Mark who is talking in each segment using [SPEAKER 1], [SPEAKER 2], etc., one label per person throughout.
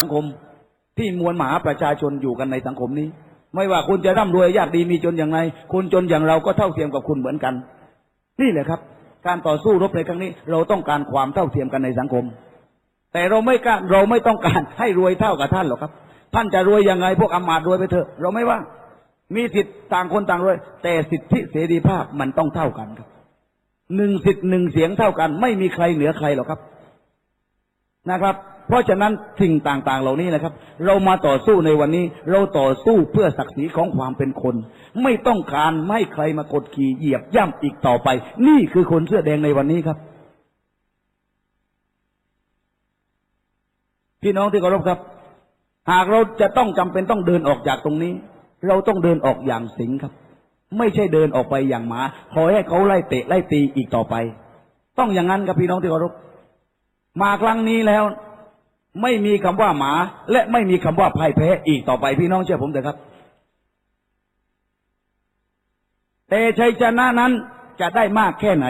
[SPEAKER 1] สังคมที่มวลมหาประชาชนอยู่กันในสังคมนี้ ไม่ว่าคุณจะร่ำรวยยากดีมีจนอย่างไรคุณจนอย่างเราก็เท่าเทียมกับคุณเหมือนกัน นี่แหละครับ การต่อสู้รบในครั้งนี้ เราต้องการความเท่าเทียมกันในสังคม แต่เราไม่กล้าเราไม่ต้องการให้รวยเท่ากับท่านหรอกครับ ท่านจะรวยยังไงพวกอมาตย์รวยไปเถอะ เราไม่ว่า มีสิทธิ์ต่างคนต่างรวย แต่สิทธิเสรีภาพมันต้องเท่ากันครับหนึ่งสิทธิ์หนึ่งเสียงเท่ากัน ไม่มีใครเหนือใครหรอกครับนะครับ เพราะฉะนั้นสิ่งต่างๆ เหล่านี้นะครับ เรามาต่อสู้ในวันนี้ เราต่อสู้เพื่อศักดิ์ศรีของความเป็นคน ไม่ต้องการไม่ใครมากดขี่เหยียบย่ำอีกต่อไป นี่คือคนเสื้อแดงในวันนี้ครับ พี่น้องที่เคารพครับ หากเราจะต้องจำเป็นต้องเดินออกจากตรงนี้ เราต้องเดินออกอย่างสิงครับ ไม่ใช่เดินออกไปอย่างหมาคอยให้เขาไล่เตะไล่ตีอีกต่อไป ต้องอย่างนั้นครับพี่น้องที่เคารพมาครั้งนี้แล้ว ไม่มีคำว่าหมา และไม่มีคำว่าพ่ายแพ้อีกต่อไปพี่น้องเชื่อผมเถอะครับ แต่ชัยชนะนั้นจะได้มากแค่ไหน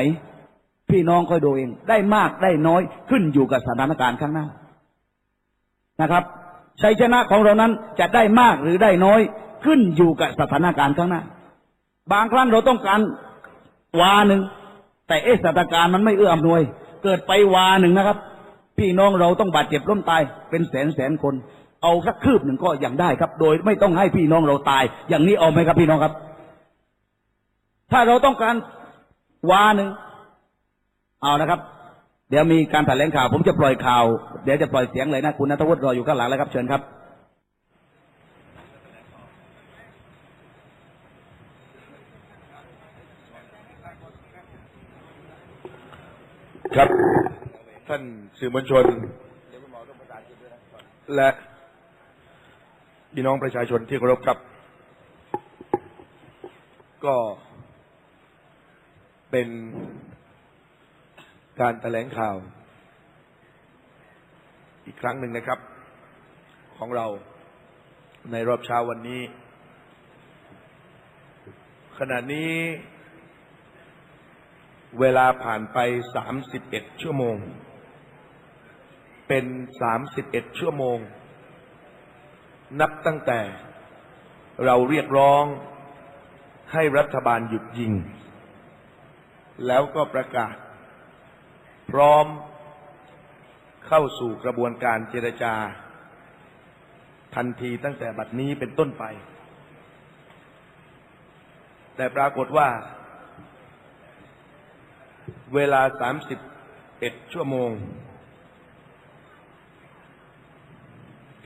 [SPEAKER 1] พี่น้องค่อยดูเอง ได้มากได้น้อยขึ้นอยู่กับสถานการณ์ข้างหน้านะครับชัยชนะของเรานั้นจะได้มากหรือได้น้อย ขึ้นอยู่กับสถานการณ์ข้างหน้า บางครั้งเราต้องการวาหนึ่งแต่เอสถานการณ์มันไม่เอื้ออำนวย เกิดไปวาหนึ่งนะครับ พี่น้องเราต้องบาดเจ็บล้มตายเป็นแสนแสนคน เอาสักคืบหนึ่งก็ยังได้ครับ โดยไม่ต้องให้พี่น้องเราตาย อย่างนี้เอาไหมครับพี่น้องครับ ถ้าเราต้องการวาหนึ่งเอานะครับ เดี๋ยวมีการแถลงข่าว ผมจะปล่อยข่าว เดี๋ยวจะปล่อยเสียงเลยนะคุณนัทวุฒิรออยู่ข้างหลังแล้วครับเชิญครับ
[SPEAKER 2] ครับ ท่านสื่อมวลชน และพี่น้องประชาชนที่เคารพครับ ก็เป็นการแถลงข่าว อีกครั้งหนึ่งนะครับ ของเราในรอบเช้าวันนี้ ขณะนี้เวลาผ่านไป31ชั่วโมง เป็น31ชั่วโมง นับตั้งแต่เราเรียกร้องให้รัฐบาลหยุดยิง แล้วก็ประกาศ พร้อมเข้าสู่กระบวนการเจรจา ทันทีตั้งแต่บัดนี้เป็นต้นไป แต่ปรากฏว่า เวลา31ชั่วโมง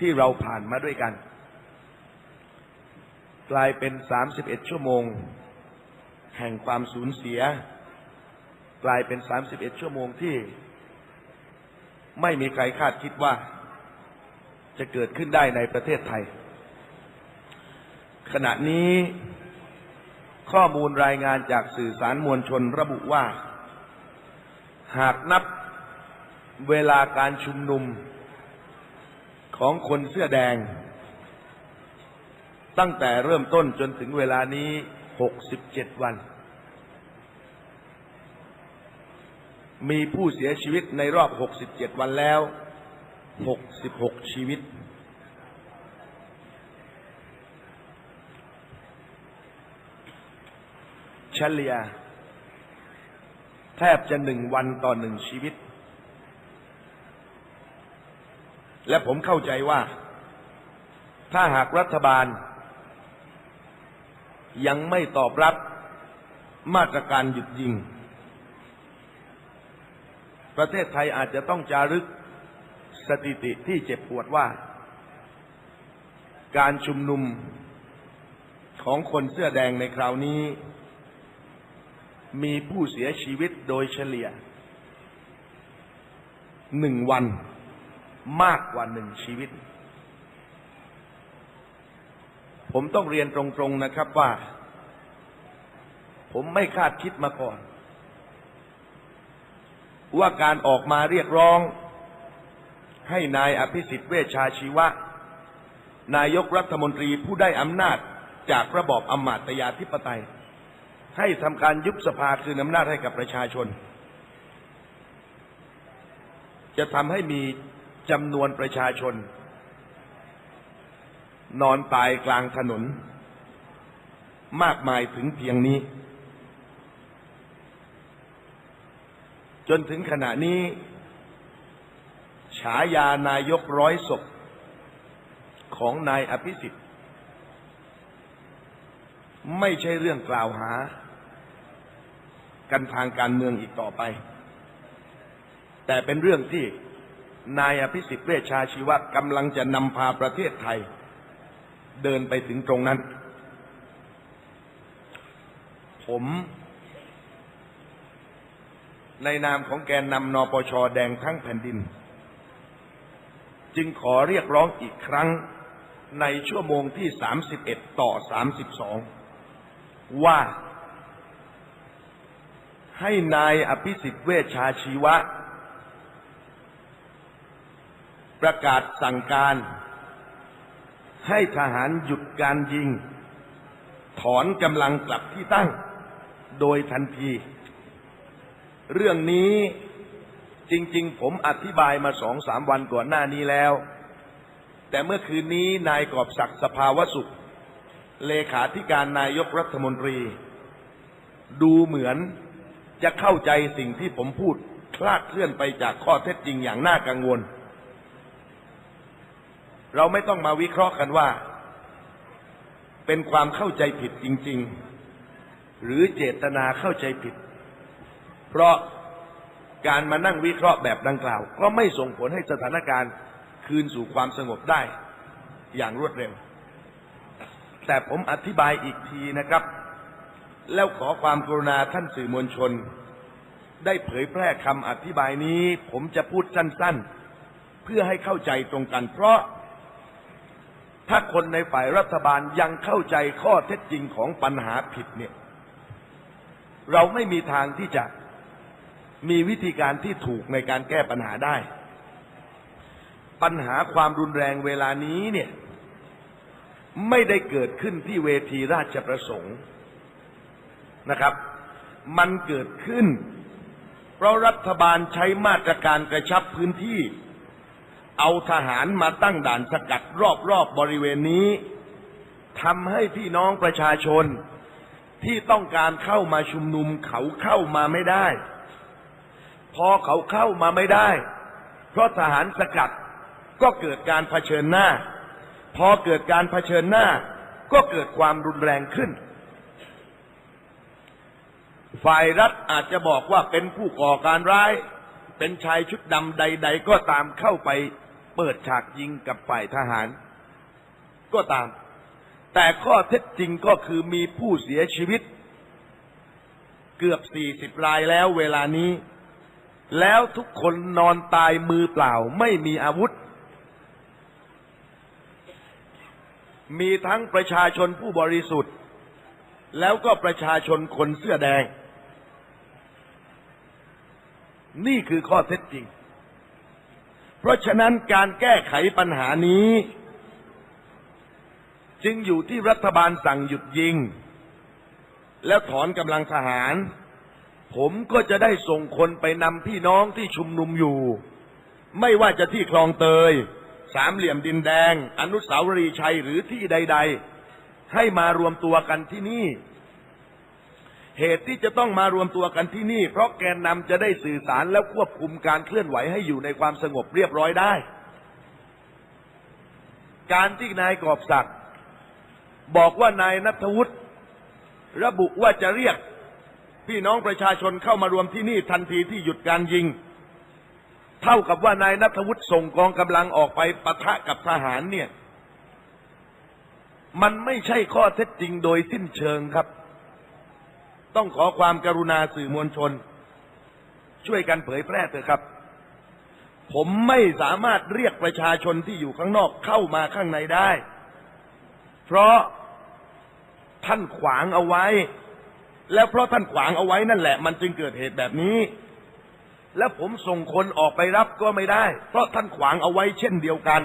[SPEAKER 2] ที่เราผ่านมาด้วยกัน กลายเป็น31ชั่วโมง แห่งความสูญเสีย กลายเป็น31ชั่วโมงที่ ไม่มีใครคาดคิดว่า จะเกิดขึ้นได้ในประเทศไทย ขณะนี้ข้อมูลรายงานจากสื่อสารมวลชนระบุว่า หากนับเวลาการชุมนุม ของคนเสื้อแดง ตั้งแต่เริ่มต้นจนถึงเวลานี้67วัน มีผู้เสียชีวิตในรอบ67วันแล้ว66ชีวิต เฉลี่ยแทบจะหนึ่งวันต่อหนึ่งชีวิต และผมเข้าใจว่า ถ้าหากรัฐบาล ยังไม่ตอบรับมาตรการหยุดยิง ประเทศไทยอาจจะต้องจารึกสถิติที่เจ็บปวดว่า การชุมนุมของคนเสื้อแดงในคราวนี้ มีผู้เสียชีวิตโดยเฉลี่ยหนึ่งวัน มากกว่าหนึ่งชีวิต ผมต้องเรียนตรงๆนะครับว่า ผมไม่คาดคิดมาก่อน ว่าการออกมาเรียกร้อง ให้นายอภิสิทธิ์เวชชาชีวะ นายกรัฐมนตรีผู้ได้อำนาจจากระบอบอำมาตยาธิปไตย ให้ทำการยุบสภาคืนอำนาจให้กับประชาชน จะทำให้มี จำนวนประชาชน นอนตายกลางถนน มากมายถึงเพียงนี้ จนถึงขณะนี้ ฉายานายกร้อยศพของนายอภิสิทธิ์ ไม่ใช่เรื่องกล่าวหา กันทางการเมืองอีกต่อไป แต่เป็นเรื่องที่ นายอภิสิทธิ์เวชชาชีวะกำลังจะนำพาประเทศไทย เดินไปถึงตรงนั้น ผม ในนามของแกนนำนปชแดงทั้งแผ่นดิน จึงขอเรียกร้องอีกครั้งในชั่วโมงที่ 31 ต่อ 32 ว่าให้นายอภิสิทธิ์เวชชาชีวะ ประกาศสั่งการ ให้ทหารหยุดการยิง ถอนกำลังกลับที่ตั้ง โดยทันที เรื่องนี้จริง ๆ ผมอธิบายมาสองสามวันก่อนหน้านี้แล้ว แต่เมื่อคืนนี้นายกอบศักดิ์สภาวสุข เลขาธิการนายกรัฐมนตรี ดูเหมือนจะเข้าใจสิ่งที่ผมพูดคลาดเคลื่อนไปจากข้อเท็จจริงอย่างน่ากังวล เราไม่ต้องมาวิเคราะห์กันว่า เป็นความเข้าใจผิดจริง ๆ หรือเจตนาเข้าใจผิด เพราะการมานั่งวิเคราะห์แบบดังกล่าว ก็ไม่ส่งผลให้สถานการณ์คืนสู่ความสงบได้อย่างรวดเร็ว แต่ผมอธิบายอีกทีนะครับ แล้วขอความกรุณาท่านสื่อมวลชน ได้เผยแพร่คำอธิบายนี้ ผมจะพูดสั้น ๆ เพื่อให้เข้าใจตรงกันเพราะ ถ้าคนในฝ่ายรัฐบาลยังเข้าใจข้อเท็จจริงของปัญหาผิดเนี่ย เราไม่มีทางที่จะมีวิธีการที่ถูกในการแก้ปัญหาได้ ปัญหาความรุนแรงเวลานี้เนี่ย ไม่ได้เกิดขึ้นที่เวทีราชประสงค์นะครับ มันเกิดขึ้น เพราะรัฐบาลใช้มาตรการกระชับพื้นที่ เอาทหารมาตั้งด่านสกัดรอบๆบบริเวณนี้ทำให้พี่น้องประชาชนที่ต้องการเข้ามาชุมนุมเขาเข้ามาไม่ได้ พอเขาเข้ามาไม่ได้ เพราะทหารสกัดก็เกิดการเผชิญหน้า พอเกิดการเผชิญหน้า ก็เกิดความรุนแรงขึ้น ฝ่ายรัฐอาจจะบอกว่าเป็นผู้ก่อการร้าย เป็นชายชุดดำใด ๆ ก็ตามเข้าไปเปิดฉากยิงกับฝ่ายทหาร ก็ตาม แต่ข้อเท็จจริงก็คือมีผู้เสียชีวิต เกือบ40รายแล้วเวลานี้ แล้วทุกคนนอนตายมือเปล่าไม่มีอาวุธ มีทั้งประชาชนผู้บริสุทธิ์ แล้วก็ประชาชนคนเสื้อแดง นี่คือข้อเท็จจริง เพราะฉะนั้นการแก้ไขปัญหานี้ จึงอยู่ที่รัฐบาลสั่งหยุดยิง แล้วถอนกำลังทหาร ผมก็จะได้ส่งคนไปนำพี่น้องที่ชุมนุมอยู่ ไม่ว่าจะที่คลองเตย สามเหลี่ยมดินแดง อนุสาวรีย์ชัยหรือที่ใด ๆ ให้มารวมตัวกันที่นี่ เหตุที่จะต้องมารวมตัวกันที่นี่ เพราะแกนนำจะได้สื่อสารและควบคุมการเคลื่อนไหวให้อยู่ในความสงบเรียบร้อยได้ การที่นายกอบศักดิ์บอกว่านายนัทวุฒิระบุว่าจะเรียกพี่น้องประชาชนเข้ามารวมที่นี่ทันทีที่หยุดการยิง เท่ากับว่านายนัทวุฒิส่งกองกำลังออกไปปะทะกับทหารเนี่ย มันไม่ใช่ข้อเท็จจริงโดยสิ้นเชิงครับ ต้องขอความกรุณาสื่อมวลชน ช่วยกันเผยแพร่เถอะครับ ผมไม่สามารถเรียกประชาชนที่อยู่ข้างนอกเข้ามาข้างในได้ เพราะท่านขวางเอาไว้ แล้วเพราะท่านขวางเอาไว้นั่นแหละ มันจึงเกิดเหตุแบบนี้ แล้วผมส่งคนออกไปรับก็ไม่ได้ เพราะท่านขวางเอาไว้เช่นเดียวกัน